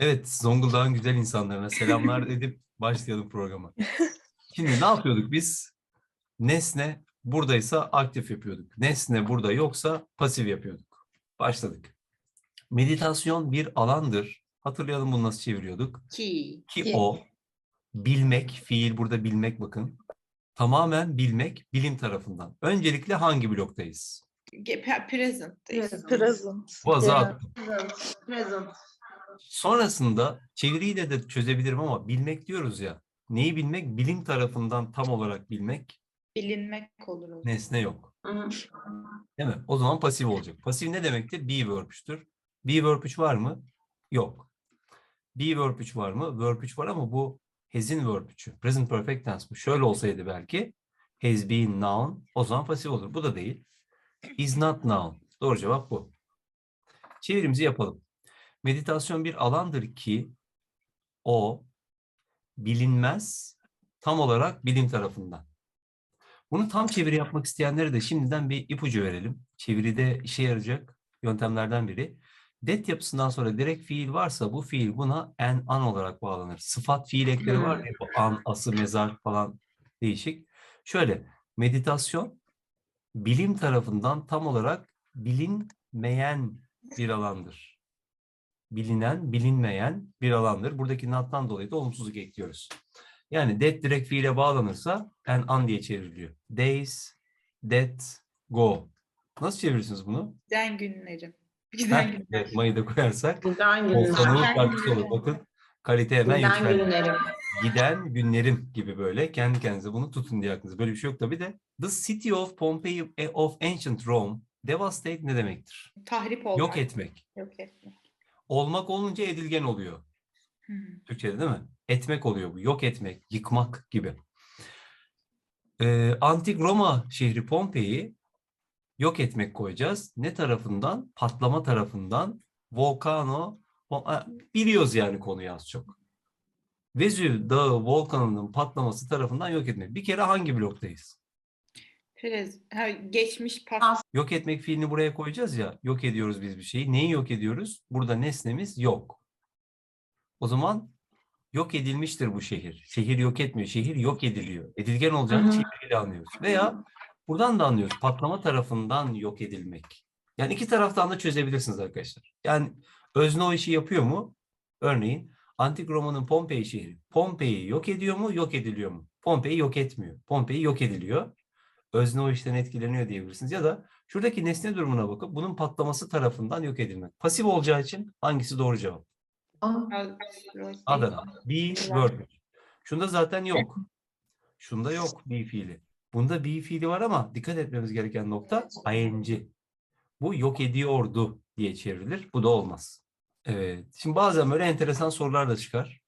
Evet, Zonguldak'ın güzel insanlarına selamlar edip başlayalım programa. Şimdi ne yapıyorduk biz? Nesne buradaysa aktif yapıyorduk. Nesne burada yoksa pasif yapıyorduk. Başladık. Meditasyon bir alandır. Hatırlayalım bunu nasıl çeviriyorduk. Ki. Ki Ki. o bilmek, fiil burada bilmek bakın. Tamamen bilmek bilim tarafından. Öncelikle hangi bloktayız? Present. Boğazı Yeah. attım. Present. Sonrasında çeviriyle de çözebilirim ama bilmek diyoruz ya. Neyi bilmek? Bilim tarafından tam olarak bilmek. Bilinmek olur o. Nesne yok. Hı. Değil mi? O zaman pasif olacak. Pasif ne demektir? Be verb 3'tür. Be verb 3 var mı? Yok. Be verb 3 var mı? Verb 3 var ama bu has'in verb 3'ü. Present perfect tense bu. Şöyle olsaydı belki has been noun o zaman pasif olur. Bu da değil. Is not noun. Doğru cevap bu. Çevirimizi yapalım. Meditasyon bir alandır ki o bilinmez tam olarak bilim tarafından. Bunu tam çeviri yapmak isteyenlere de şimdiden bir ipucu verelim. Çeviride işe yarayacak yöntemlerden biri. Det yapısından sonra direkt fiil varsa bu fiil buna en an olarak bağlanır. Sıfat fiil ekleri var ya bu an, ası, mezar falan değişik. Şöyle meditasyon bilim tarafından tam olarak bilinmeyen bir alandır. Bilinen, bilinmeyen bir alandır. Buradaki not'tan dolayı da olumsuzluk ekliyoruz. Yani that direkt fiile bağlanırsa en an diye çevriliyor. Days, that, go. Nasıl çevirirsiniz bunu? Giden günlerim. Giden günlerim. evet, mayı da koyarsak Giden Volkan'ın günler. şarkısı olur. Bakın kalite hemen Giden yükseldi. günlerim. Giden günlerim gibi böyle kendi kendinize bunu tutun diye aklınızda. Böyle bir şey yok tabii de. The city of Pompeii of ancient Rome devastate ne demektir? Tahrip olmak. Yok etmek. Yok etmek. Olmak olunca edilgen oluyor. Hı. Türkçe'de değil mi? Etmek oluyor bu. Yok etmek, yıkmak gibi. Ee, Antik Roma şehri Pompei'yi yok etmek koyacağız. Ne tarafından? Patlama tarafından. Volcano. Biliyoruz yani konuyu az çok. Vezüv Dağı volkanının patlaması tarafından yok etmek. Bir kere hangi bloktayız? Prez. Ha, geçmiş pas. Yok etmek fiilini buraya koyacağız ya. Yok ediyoruz biz bir şeyi. Neyi yok ediyoruz? Burada nesnemiz yok. O zaman yok edilmiştir bu şehir. Şehir yok etmiyor. Şehir yok ediliyor. Edilgen olacağını çeviriyle anlıyoruz. Veya buradan da anlıyoruz. Patlama tarafından yok edilmek. Yani iki taraftan da çözebilirsiniz arkadaşlar. Yani özne o işi yapıyor mu? Örneğin Antik Roma'nın Pompei şehri. Pompei'yi yok ediyor mu? Yok ediliyor mu? Pompei yok etmiyor. Pompei yok ediliyor. Özne o işten etkileniyor diyebilirsiniz. Ya da şuradaki nesne durumuna bakıp bunun patlaması tarafından yok edilmek. Pasif olacağı için hangisi doğru cevap? Adana. Be verb. Şunda zaten yok. Şunda yok be fiili. Bunda be fiili var ama dikkat etmemiz gereken nokta ing. Bu yok ediyordu diye çevrilir. Bu da olmaz. Evet. Şimdi bazen böyle enteresan sorular da çıkar.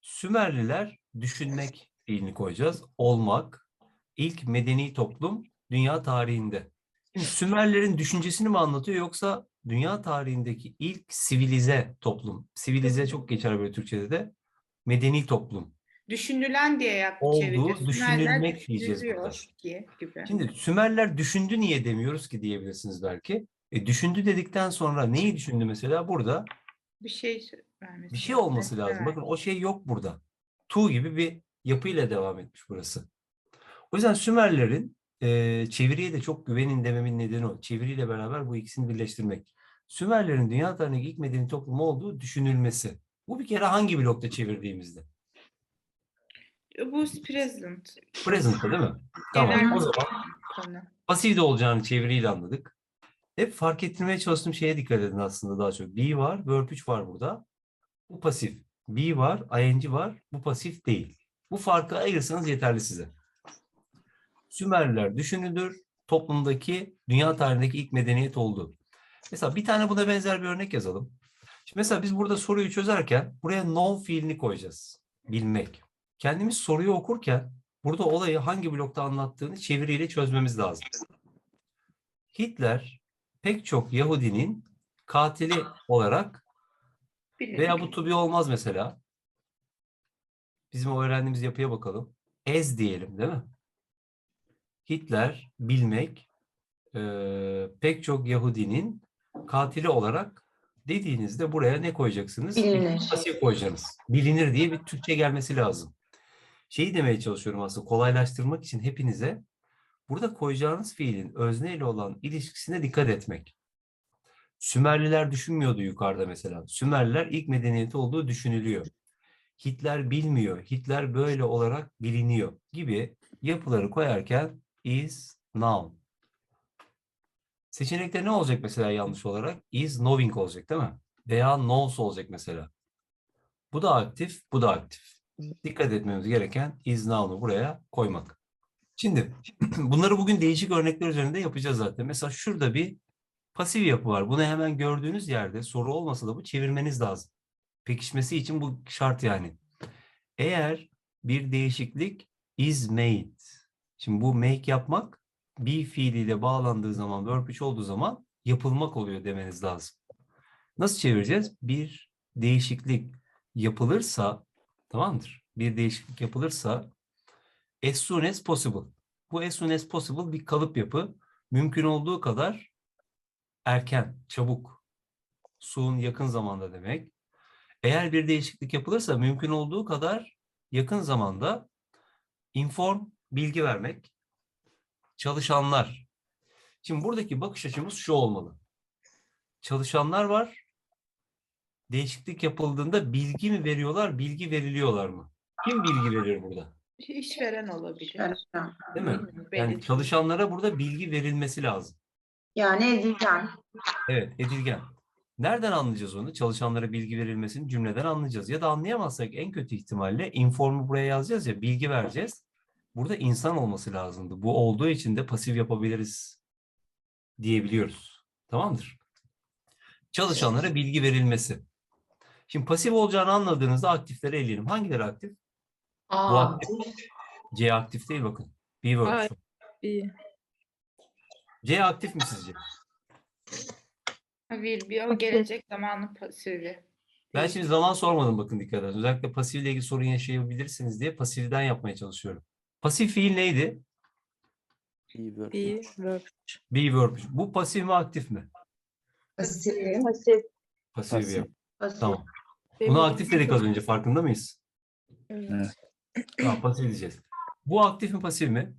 Sümerliler düşünmek fiilini koyacağız. Olmak. İlk medeni toplum dünya tarihinde. Şimdi Sümerlerin düşüncesini mi anlatıyor yoksa dünya tarihindeki ilk sivilize toplum? Sivilize çok geçer böyle Türkçe'de de. Medeni toplum. Düşünülen diye yap Olduğu, çeviriyor. Sümerler düşünülmek diyeceğiz burada. ki gibi. Şimdi Sümerler düşündü niye demiyoruz ki diyebilirsiniz belki. E, düşündü dedikten sonra neyi düşündü mesela? Burada bir şey vermesi bir şey olması lazım. Evet. Bakın o şey yok burada. Tu gibi bir yapıyla devam etmiş burası. O yüzden Sümerlerin e, çeviriye de çok güvenin dememin nedeni o. Çeviriyle beraber bu ikisini birleştirmek. Sümerlerin dünya tarihindeki ilk medeni toplum olduğu düşünülmesi. Bu bir kere hangi blokta çevirdiğimizde? Bu present Present'ta değil mi? Tamam. Genel- O zaman konu. pasif de olacağını çeviriyle anladık. Hep fark ettirmeye çalıştığım şeye dikkat edin aslında daha çok. Be var, verb 3 var burada. Bu pasif. Be var, ing var. Bu pasif değil. Bu farkı ayırırsanız yeterli size. Sümerliler düşünülür. Toplumdaki, dünya tarihindeki ilk medeniyet oldu. Mesela bir tane buna benzer bir örnek yazalım. Şimdi mesela biz burada soruyu çözerken buraya know fiilini koyacağız. Bilmek. Kendimiz soruyu okurken burada olayı hangi blokta anlattığını çeviriyle çözmemiz lazım. Hitler pek çok Yahudinin katili olarak veya bu to be olmaz mesela. Bizim öğrendiğimiz yapıya bakalım. Ez diyelim değil mi? Hitler bilmek eee, pek çok Yahudinin katili olarak dediğinizde buraya ne koyacaksınız? Bilinir. Pasif koyacaksınız. Bilinir diye bir Türkçe gelmesi lazım. Şeyi demeye çalışıyorum aslında kolaylaştırmak için hepinize burada koyacağınız fiilin özne ile olan ilişkisine dikkat etmek. Sümerliler düşünmüyordu yukarıda mesela. Sümerliler ilk medeniyeti olduğu düşünülüyor. Hitler bilmiyor. Hitler böyle olarak biliniyor gibi yapıları koyarken is noun. Seçenekte ne olacak mesela yanlış olarak? Is knowing olacak değil mi? Veya knows olacak mesela. Bu da aktif, bu da aktif. Dikkat etmemiz gereken is noun'u buraya koymak. Şimdi bunları bugün değişik örnekler üzerinde yapacağız zaten. Mesela şurada bir pasif yapı var. Bunu hemen gördüğünüz yerde soru olmasa da bu çevirmeniz lazım. Pekişmesi için bu şart yani. Eğer bir değişiklik is made. Şimdi bu make yapmak be fiiliyle bağlandığı zaman, verb 3 olduğu zaman yapılmak oluyor demeniz lazım. Nasıl çevireceğiz? Bir değişiklik yapılırsa, tamamdır. Bir değişiklik yapılırsa as soon as possible. Bu as soon as possible bir kalıp yapı. Mümkün olduğu kadar erken, çabuk. Soon yakın zamanda demek. Eğer bir değişiklik yapılırsa mümkün olduğu kadar yakın zamanda inform, bilgi vermek. Çalışanlar. Şimdi buradaki bakış açımız şu olmalı. Çalışanlar var. Değişiklik yapıldığında bilgi mi veriyorlar, bilgi veriliyorlar mı? Kim bilgi verir burada? İşveren olabilir. Değil mi? Yani çalışanlara burada bilgi verilmesi lazım. Yani edilgen. Evet, edilgen. Nereden anlayacağız onu? Çalışanlara bilgi verilmesini cümleden anlayacağız. Ya da anlayamazsak en kötü ihtimalle informu buraya yazacağız ya, bilgi vereceğiz. Burada insan olması lazımdı. Bu olduğu için de pasif yapabiliriz diyebiliyoruz. Tamamdır. Çalışanlara bilgi verilmesi. Şimdi pasif olacağını anladığınızda aktifleri eleyelim. Hangileri aktif? Bu Aa, aktif. C aktif değil bakın. B verb. Hayır. İyi. C aktif mi sizce? Will be o gelecek zamanın pasifi. Ben şimdi zaman sormadım bakın dikkat edin. Özellikle pasifle ilgili sorun yaşayabilirsiniz diye pasifden yapmaya çalışıyorum. Pasif fiil neydi? Be verb. Be verb. Bu pasif mi aktif mi? pasif. Pasif. Pasif. Pasif. Tamam. Bunu aktif dedik az önce farkında mıyız? Evet. Tamam pasif diyeceğiz. Bu aktif mi pasif mi?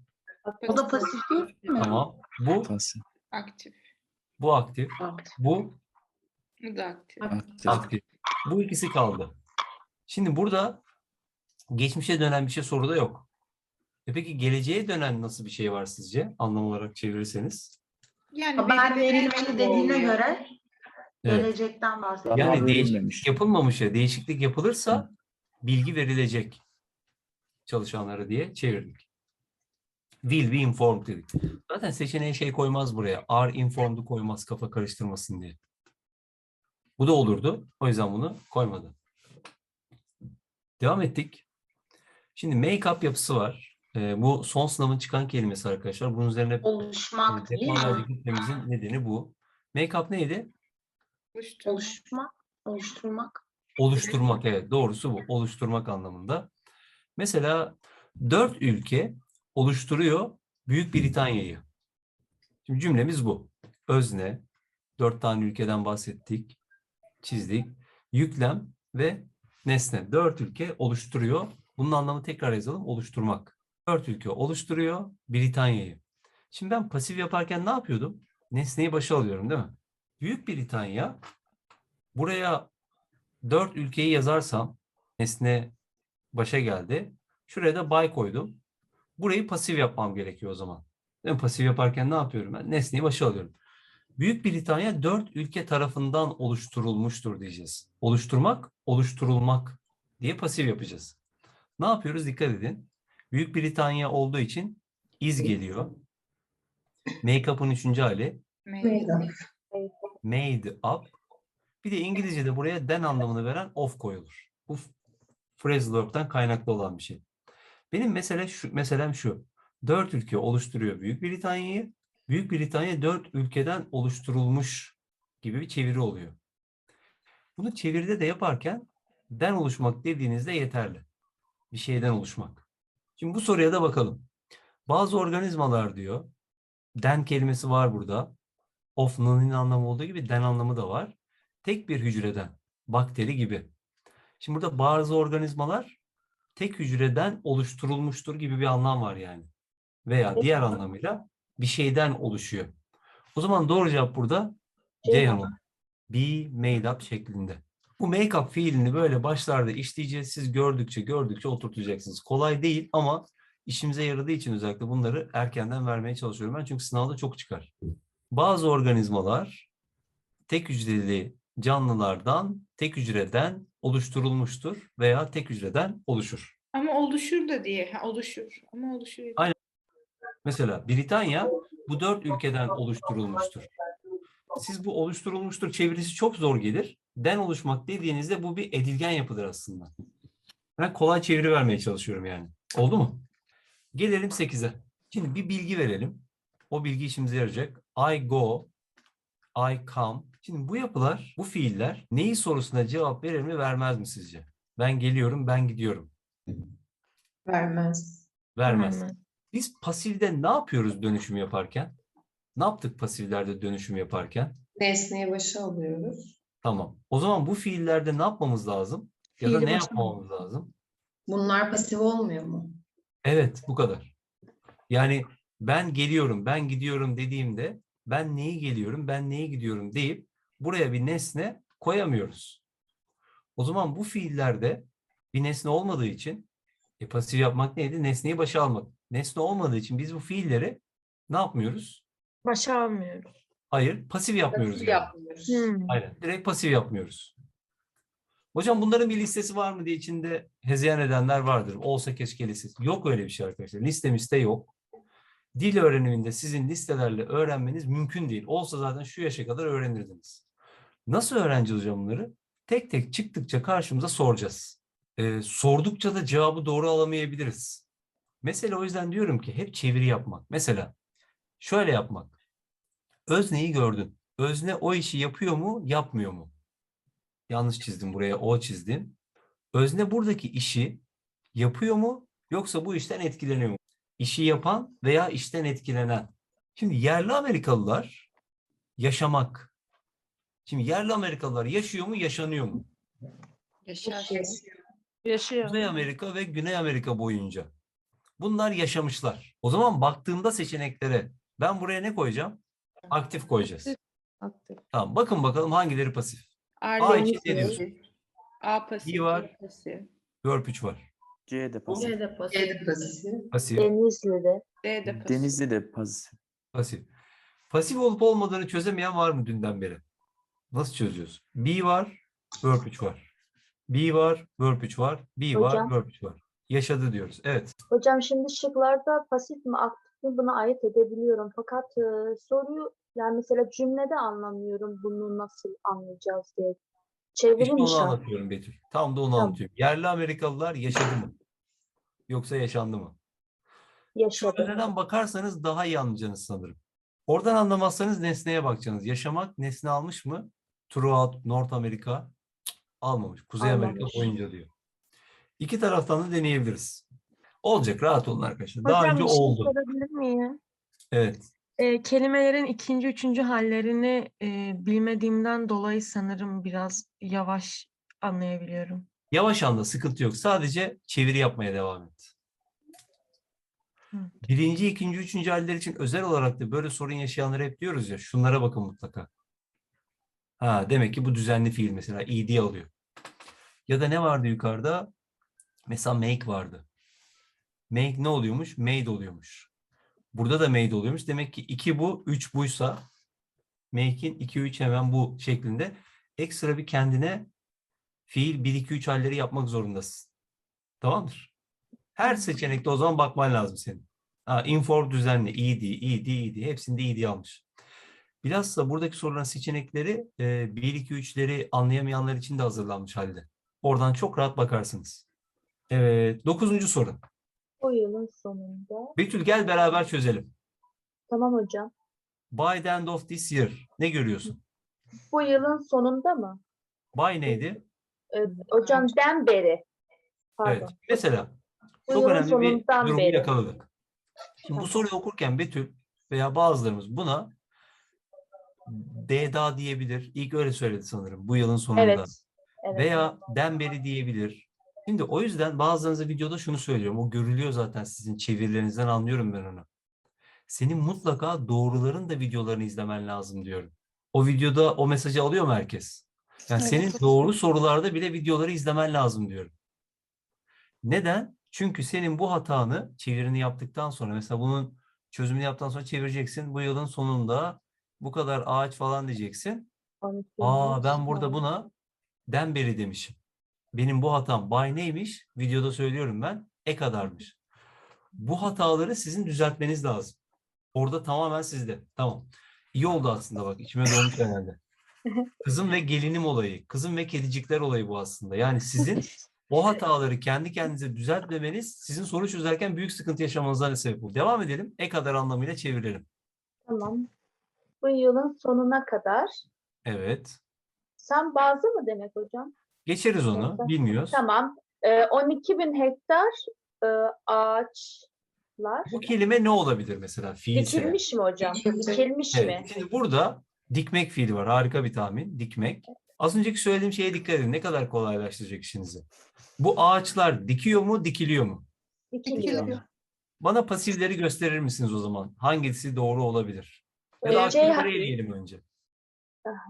O da pasif değil mi? Tamam. Bu Pasif. Aktif. bu aktif. Aktif. Bu Bu da aktif. Aktif. aktif. Bu ikisi kaldı. Şimdi burada geçmişe dönen bir şey soruda yok. E peki geleceğe dönen nasıl bir şey var sizce? Anlam olarak çevirirseniz. Yani Haber verilen verilmeli dediğine oluyor. göre Evet. gelecekten bahsediyor. Yani değişiklik verilmemiş. yapılmamış ya değişiklik yapılırsa bilgi verilecek çalışanlara diye çevirdik. Will be informed dedik. Zaten seçeneğe şey koymaz buraya. Are informed'u koymaz kafa karıştırmasın diye. Bu da olurdu. O yüzden bunu koymadı. Devam ettik. Şimdi make-up yapısı var. Ee, bu son sınavın çıkan kelimesi arkadaşlar. Bunun üzerine Oluşmak değil defalarca mi? gitmemizin nedeni bu. Make-up neydi? Oluşturma. Oluşmak. Oluşturmak. Oluşturmak evet doğrusu bu. Oluşturmak anlamında. Mesela dört ülke oluşturuyor Büyük Britanya'yı. Şimdi cümlemiz bu. Özne, dört tane ülkeden bahsettik, çizdik. Yüklem ve nesne. Dört ülke oluşturuyor. Bunun anlamı tekrar yazalım. Oluşturmak. Dört ülke oluşturuyor Britanya'yı. Şimdi ben pasif yaparken ne yapıyordum? Nesneyi başa alıyorum değil mi? Büyük Britanya buraya dört ülkeyi yazarsam nesne başa geldi. Şuraya da by koydum. Burayı pasif yapmam gerekiyor o zaman. Değil mi? Pasif yaparken ne yapıyorum ben? Nesneyi başa alıyorum. Büyük Britanya dört ülke tarafından oluşturulmuştur diyeceğiz. Oluşturmak, oluşturulmak diye pasif yapacağız. Ne yapıyoruz? Dikkat edin. Büyük Britanya olduğu için is geliyor. Make-up'ın üçüncü hali Made. made up. Bir de İngilizce'de buraya then anlamını veren of koyulur. Bu phrasal verb'den kaynaklı olan bir şey. Benim mesele şu, meselem şu. Dört ülke oluşturuyor Büyük Britanya'yı. Büyük Britanya dört ülkeden oluşturulmuş gibi bir çeviri oluyor. Bunu çeviride de yaparken den oluşmak dediğinizde yeterli. Bir şeyden oluşmak. Şimdi bu soruya da bakalım. Bazı organizmalar diyor. Den kelimesi var burada. Of, non'in anlamı olduğu gibi den anlamı da var. tek bir hücreden, bakteri gibi. Şimdi burada bazı organizmalar tek hücreden oluşturulmuştur gibi bir anlam var yani. Veya diğer anlamıyla bir şeyden oluşuyor. O zaman doğru cevap burada Ceyhan olur. Be made up şeklinde. Bu make up fiilini böyle başlarda işleyeceğiz. Siz gördükçe gördükçe oturtacaksınız. Kolay değil ama işimize yaradığı için özellikle bunları erkenden vermeye çalışıyorum ben. Çünkü sınavda çok çıkar. Bazı organizmalar tek hücreli canlılardan, tek hücreden oluşturulmuştur veya tek hücreden oluşur. Ama oluşur da diye. Ha, oluşur. Ama oluşur. Aynen. Mesela Britanya bu dört ülkeden oluşturulmuştur. Siz bu oluşturulmuştur çevirisi çok zor gelir. Den oluşmak dediğinizde bu bir edilgen yapıdır aslında. Ben kolay çeviri vermeye çalışıyorum yani. Oldu mu? Gelelim 8'e. Şimdi bir bilgi verelim. O bilgi işimize yarayacak. I go, I come. Şimdi bu yapılar, bu fiiller neyi sorusuna cevap verir mi vermez mi sizce? Ben geliyorum, ben gidiyorum. Vermez. Vermez. Biz pasifde ne yapıyoruz dönüşüm yaparken? Ne yaptık pasiflerde dönüşüm yaparken? Nesneyi başa alıyoruz. Tamam. O zaman bu fiillerde ne yapmamız lazım? Ya da ne başa yapmamamız lazım? Bunlar pasif olmuyor mu? Evet, bu kadar. Yani ben geliyorum, ben gidiyorum dediğimde ben neyi geliyorum, ben neyi gidiyorum deyip buraya bir nesne koyamıyoruz. O zaman bu fiillerde bir nesne olmadığı için e, pasif yapmak neydi? Nesneyi başa almak. Nesne olmadığı için biz bu fiilleri ne yapmıyoruz? Başa almıyoruz. Hayır, pasif yapmıyoruz Pasif yani. yapmıyoruz. Hmm. Aynen. Direkt pasif yapmıyoruz. Hocam bunların bir listesi var mı diye içinde hezeyan edenler vardır. Olsa keşke listesi. Yok öyle bir şey arkadaşlar. Listemizde yok. Dil öğreniminde sizin listelerle öğrenmeniz mümkün değil. Olsa zaten şu yaşa kadar öğrenirdiniz. Nasıl öğreneceğiz hocam bunları? Tek tek çıktıkça karşımıza soracağız. Ee, sordukça da cevabı doğru alamayabiliriz. Mesela o yüzden diyorum ki hep çeviri yapmak. Mesela şöyle yapmak. Özneyi gördün. Özne o işi yapıyor mu, yapmıyor mu? Yanlış çizdim buraya, o çizdim. Özne buradaki işi yapıyor mu, yoksa bu işten etkileniyor mu? İşi yapan veya işten etkilenen. Şimdi yerli Amerikalılar yaşamak. Şimdi yerli Amerikalılar yaşıyor mu, yaşanıyor mu? Yaşar. Yaşıyor. Kuzey Amerika ve Güney Amerika boyunca. Bunlar yaşamışlar. O zaman baktığımda seçeneklere ben buraya ne koyacağım? Aktif koyacağız. Aktif. Tamam bakın bakalım hangileri pasif. A için ne diyorsun? A pasif. İyi var. B pasif. 3 var. C de pasif. C de pasif. C de pasif. Pasif, Denizli'de. D de pasif. Denizli de pasif. pasif. Pasif olup olmadığını çözemeyen var mı dünden beri? Nasıl çözüyoruz? Be var, verb 3 var. Be var, verb 3 var. Var, Hocam. verb 3 var. Yaşadı diyoruz. Evet. Hocam şimdi şıklarda pasif mi aktif mi buna ayırt edebiliyorum. Fakat e, soruyu yani mesela cümlede anlamıyorum bunu nasıl anlayacağız diye. İşte Çevirim onu anlatıyorum Betül. Tam da onu Tamam. anlatıyorum. Yerli Amerikalılar yaşadı mı? Yoksa yaşandı mı? Yaşadı. Şuradan bakarsanız daha iyi anlayacaksınız sanırım. Oradan anlamazsanız nesneye bakacaksınız. Yaşamak nesne almış mı? Throughout North Amerika almamış. Kuzey Amerika Almamış. boyunca diyor. İki taraftan da deneyebiliriz. Olacak rahat olun arkadaşlar. Daha Hocam önce bir şey oldu. sorabilir miyim? Evet. Ee, kelimelerin ikinci, üçüncü hallerini e, bilmediğimden dolayı sanırım biraz yavaş anlayabiliyorum. Yavaş anda sıkıntı yok. Sadece çeviri yapmaya devam et. Hı. Birinci, ikinci, üçüncü haller için özel olarak da böyle sorun yaşayanlara hep diyoruz ya şunlara bakın mutlaka. Ha demek ki bu düzenli fiil mesela ed alıyor. Ya da ne vardı yukarıda? Mesela make vardı. Make ne oluyormuş? Made oluyormuş. Burada da made oluyormuş. Demek ki 2 bu, 3 buysa make'in 2 3 hemen bu şeklinde ekstra bir kendine fiil 1 2 3 halleri yapmak zorundasın. Tamamdır. Her seçenekte o zaman bakman lazım senin. Ha, inform düzenli, ed, ed, ed. Hepsinde ed almış. Bilhassa buradaki sorulan seçenekleri e, 1 2 3'leri anlayamayanlar için de hazırlanmış halde. Oradan çok rahat bakarsınız. Evet, dokuzuncu soru. Bu yılın sonunda. Betül gel beraber çözelim. Tamam hocam. By the end of this year. Ne görüyorsun? Bu yılın sonunda mı? By neydi? E, hocam den beri. Pardon. Evet. Mesela Bu çok yılın önemli bir sonundan durumu beri. yakaladık. Şimdi bu Tamam. soruyu okurken Betül veya bazılarımız buna Deda diyebilir. İlk öyle söyledi sanırım bu yılın sonunda. Evet. Evet. Veya Denberi diyebilir. Şimdi o yüzden bazılarınıza videoda şunu söylüyorum. O görülüyor zaten sizin çevirilerinizden anlıyorum ben onu. Senin mutlaka doğruların da videolarını izlemen lazım diyorum. O videoda o mesajı alıyor mu herkes? Yani Evet. senin doğru sorularda bile videoları izlemen lazım diyorum. Neden? Çünkü senin bu hatanı çevirini yaptıktan sonra mesela bunun çözümünü yaptıktan sonra çevireceksin. Bu yılın sonunda bu kadar ağaç falan diyeceksin. 12 Aa ben burada buna Denberi demişim. Benim bu hatam bay neymiş? Videoda söylüyorum ben. E kadarmış. Bu hataları sizin düzeltmeniz lazım. Orada tamamen sizde. Tamam. İyi oldu aslında bak içime doğmuş herhalde. Kızım ve gelinim olayı, kızım ve kedicikler olayı bu aslında. Yani sizin o hataları kendi kendinize düzeltmemeniz sizin soru çözerken büyük sıkıntı yaşamanıza sebep olur. Devam edelim. E kadar anlamıyla çevirelim. Tamam. Bu yılın sonuna kadar. Evet. Sen bazı mı demek hocam? Geçeriz onu. Bilmiyoruz. Tamam. Ee, 12 bin hektar e, ağaçlar Bu kelime ne olabilir mesela fiilse? dikilmiş mi hocam? Dikilmiş. Mi? Evet. Şimdi burada dikmek fiili var. Harika bir tahmin. Dikmek. Az önceki söylediğim şeye dikkat edin. Ne kadar kolaylaştıracak işinizi. Bu ağaçlar dikiyor mu, dikiliyor mu? Dikiliyor. Dikiliyor. Bana pasifleri gösterir misiniz o zaman? Hangisi doğru olabilir? Ya da Ee, Ceyhan- aktifleri eleyelim önce.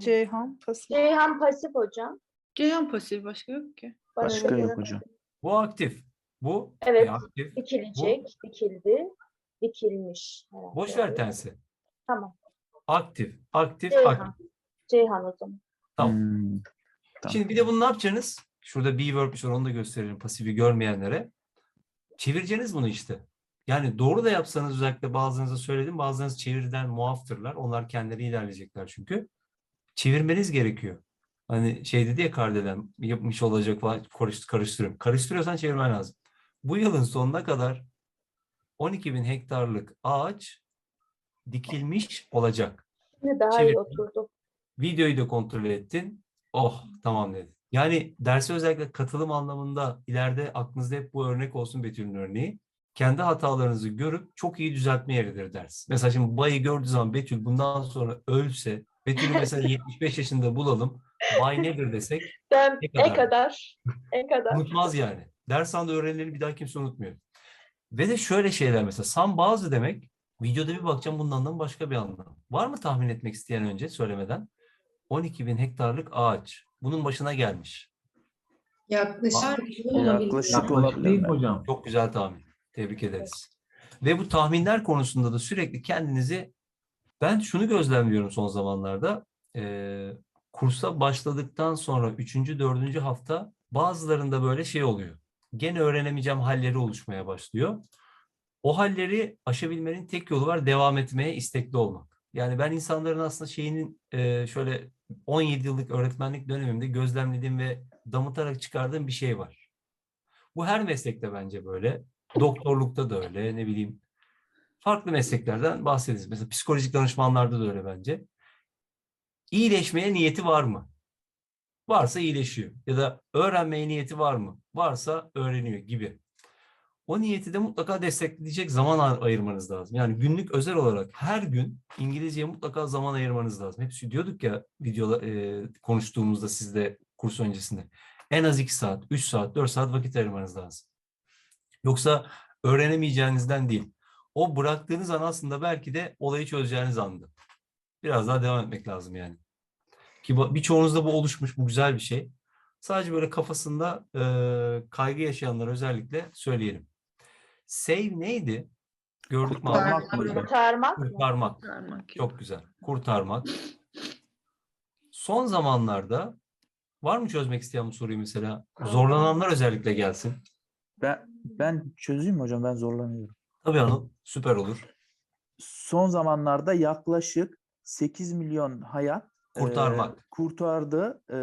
Ceyhan pasif. Ceyhan pasif hocam. Ceyhan pasif başka yok ki. Bana Başka öyle yok hocam. Bu aktif. Bu Evet. e, aktif. Dikilecek, dikildi, dikilmiş. herhalde. Boş ver tensi. Tamam. Aktif, aktif, Ceyhan. aktif. Ceyhan o zaman. Tamam. Hmm, Tamam. Şimdi bir de bunu ne yapacaksınız? Şurada bir verb var onu da gösterelim pasifi görmeyenlere. Çevireceğiniz bunu işte. Yani doğru da yapsanız özellikle bazılarınıza söyledim. Bazılarınız çeviriden muaftırlar. Onlar kendileri ilerleyecekler çünkü. Çevirmeniz gerekiyor. Hani şey dedi ya Kardelen yapmış olacak falan karıştır, karıştırıyorum. Karıştırıyorsan çevirmen lazım. Bu yılın sonuna kadar 12 bin hektarlık ağaç dikilmiş olacak. Şimdi daha Çevir. iyi oturdu. Videoyu da kontrol ettin. Oh tamam dedi. Yani derse özellikle katılım anlamında ileride aklınızda hep bu örnek olsun Betül'ün örneği. Kendi hatalarınızı görüp çok iyi düzeltme yeridir ders. Mesela şimdi Bay'ı gördüğü zaman Betül bundan sonra ölse, Betül'ü mesela 75 yaşında bulalım. Bay nedir desek Ben Ne e kadar? kadar, e kadar. unutmaz yani. Ders anında öğrenileri bir daha kimse unutmuyor. Ve de şöyle şeyler mesela sam bazı demek videoda bir bakacağım bunun anlamı başka bir anlam. Var mı tahmin etmek isteyen önce söylemeden? 12 bin hektarlık ağaç. Bunun başına gelmiş. Yaklaşık olabilir. Yaklaşık olabilir. hocam. Çok güzel tahmin. Tebrik ederiz. Ve bu tahminler konusunda da sürekli kendinizi ben şunu gözlemliyorum son zamanlarda. Eee kursa başladıktan sonra 3. 4. hafta bazılarında böyle şey oluyor. Gene öğrenemeyeceğim halleri oluşmaya başlıyor. O halleri aşabilmenin tek yolu var devam etmeye istekli olmak. Yani ben insanların aslında şeyinin eee, şöyle 17 yıllık öğretmenlik dönemimde gözlemlediğim ve damıtarak çıkardığım bir şey var. Bu her meslekte bence böyle. Doktorlukta da öyle, ne bileyim. Farklı mesleklerden bahsederiz. Mesela psikolojik danışmanlarda da öyle bence. İyileşmeye niyeti var mı? Varsa iyileşiyor. Ya da öğrenmeye niyeti var mı? Varsa öğreniyor gibi. O niyeti de mutlaka destekleyecek zaman ay- ayırmanız lazım. Yani günlük özel olarak her gün İngilizceye mutlaka zaman ayırmanız lazım. Hep diyorduk ya videoda e, konuştuğumuzda sizde kurs öncesinde. En az 2 saat, 3 saat, 4 saat vakit ayırmanız lazım. Yoksa öğrenemeyeceğinizden değil. O bıraktığınız an aslında belki de olayı çözeceğiniz andı. Biraz daha devam etmek lazım yani. Ki bu- birçoğunuzda bu oluşmuş, bu güzel bir şey. Sadece böyle kafasında e, kaygı yaşayanlar özellikle söyleyelim. Save neydi? Gördük mü? Kurtarmak mı? Kurtarmak? Kurtarmak. Kurtarmak. Çok güzel. Kurtarmak. Son zamanlarda var mı çözmek isteyen bu soruyu mesela? Zorlananlar özellikle gelsin. Ben ben çözeyim mi hocam? Ben zorlanıyorum. Tabii Anıl. Süper olur. Son zamanlarda yaklaşık 8 milyon hayat e, Kurtarmak. kurtardı. E,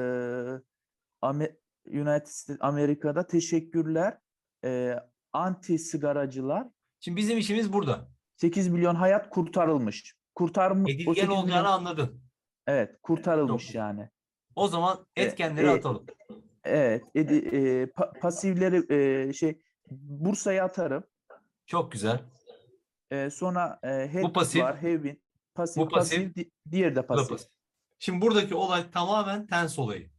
Amer- United States Amerika'da teşekkürler. E, anti sigaracılar Şimdi bizim işimiz burada. 8 milyon hayat kurtarılmış. Kurtarmış. Edilgen olacağını anladın. Evet, kurtarılmış Çok. yani. O zaman E, etkenleri e, atalım. Evet, edi- e, pa- pasifleri e, şey Bursa'ya atarım. Çok güzel. E, sonra e, Head pasif. var, Hevin. Pasif, Bu pasif, pasif, di- diğeri de pasif. pasif. Şimdi buradaki olay tamamen tense olayı.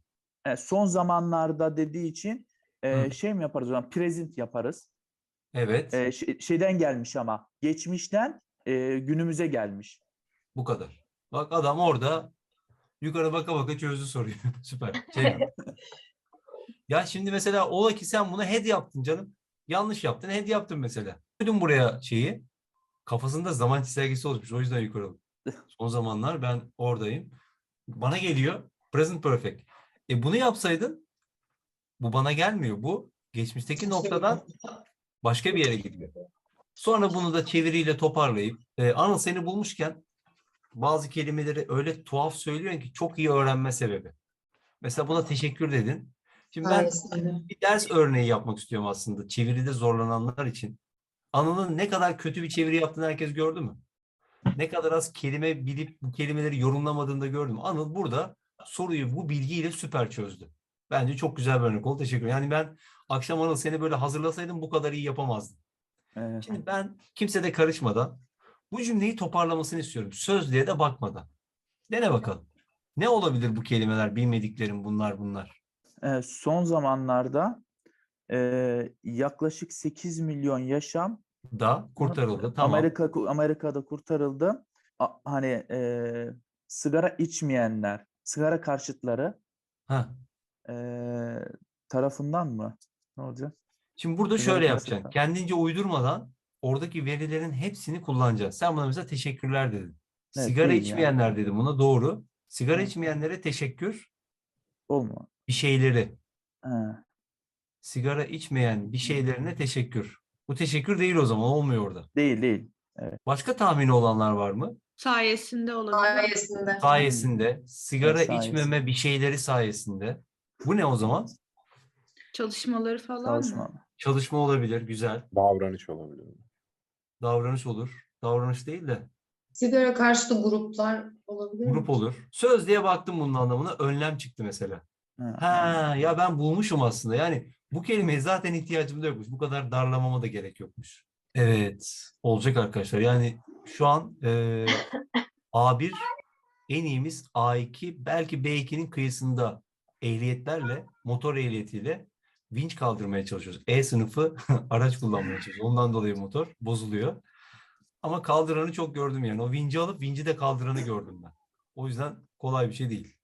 E, son zamanlarda dediği için e, Hı. şey mi yaparız o zaman? Present yaparız. Evet. E, şey- şeyden gelmiş ama geçmişten e, günümüze gelmiş. Bu kadar. Bak adam orada yukarı baka baka çözdü soruyu. Süper. Şey, ya şimdi mesela ola ki sen buna head yaptın canım. Yanlış yaptın. Head yaptın mesela. Koydum buraya şeyi. Kafasında zaman çizelgesi oluşmuş. O yüzden yukarı aldım. Son zamanlar ben oradayım. Bana geliyor. Present perfect. E bunu yapsaydın bu bana gelmiyor. Bu geçmişteki noktadan başka bir yere gidiyor. Sonra bunu da çeviriyle toparlayıp e, Anıl seni bulmuşken bazı kelimeleri öyle tuhaf söylüyorsun ki çok iyi öğrenme sebebi. Mesela buna teşekkür dedin. Şimdi ben bir ders örneği yapmak istiyorum aslında çeviride zorlananlar için. Anıl'ın ne kadar kötü bir çeviri yaptığını herkes gördü mü? Ne kadar az kelime bilip bu kelimeleri yorumlamadığını da gördüm. Anıl burada soruyu bu bilgiyle süper çözdü. Bence çok güzel bir örnek oldu. Teşekkür ederim. Yani ben akşam Anıl seni böyle hazırlasaydım bu kadar iyi yapamazdım. E, Şimdi ben kimse de karışmadan bu cümleyi toparlamasını istiyorum. Sözlüğe de bakmadan. Dene bakalım. Ne olabilir bu kelimeler, bilmediklerim bunlar bunlar? e, son zamanlarda e, yaklaşık 8 milyon yaşam Da kurtarıldı. Tamam. Amerika Amerika'da kurtarıldı. A- hani e, sigara içmeyenler, sigara karşıtları Ha. e, tarafından mı? Ne olacak? Şimdi burada Sigara şöyle yapacaksın. Kendince uydurmadan oradaki verilerin hepsini kullanacaksın. Sen buna mesela teşekkürler dedin. Evet, Sigara değil yani. içmeyenler dedim. Buna doğru. Sigara Hı. içmeyenlere teşekkür Olma. bir şeyleri. Ha, Sigara içmeyen bir şeylerine teşekkür. Bu teşekkür değil o zaman. Olmuyor orada. değil değil. Başka tahmini olanlar var mı? Sayesinde olabilir. Sayesinde. sayesinde, sigara sayesinde. içmeme bir şeyleri sayesinde. Bu ne o zaman? Çalışmaları falan Çalışma. mı? Çalışma olabilir, güzel. Davranış olabilir. Davranış olur. Davranış değil de Sigara karşıtı gruplar olabilir mi? grup olur. Söz diye baktım bunun anlamına, önlem çıktı mesela. Ha, Ha ya ben bulmuşum aslında. Yani bu kelimeye zaten ihtiyacım da yokmuş. Bu kadar darlamama da gerek yokmuş. Evet, olacak arkadaşlar. Yani şu an e, A1 en iyimiz A2 belki B2'nin kıyısında ehliyetlerle, motor ehliyetiyle vinç kaldırmaya çalışıyoruz. E sınıfı araç kullanmaya çalışıyoruz. Ondan dolayı motor bozuluyor. Ama kaldıranı çok gördüm yani. O vinci alıp vinci de kaldıranı gördüm ben. O yüzden kolay bir şey değil.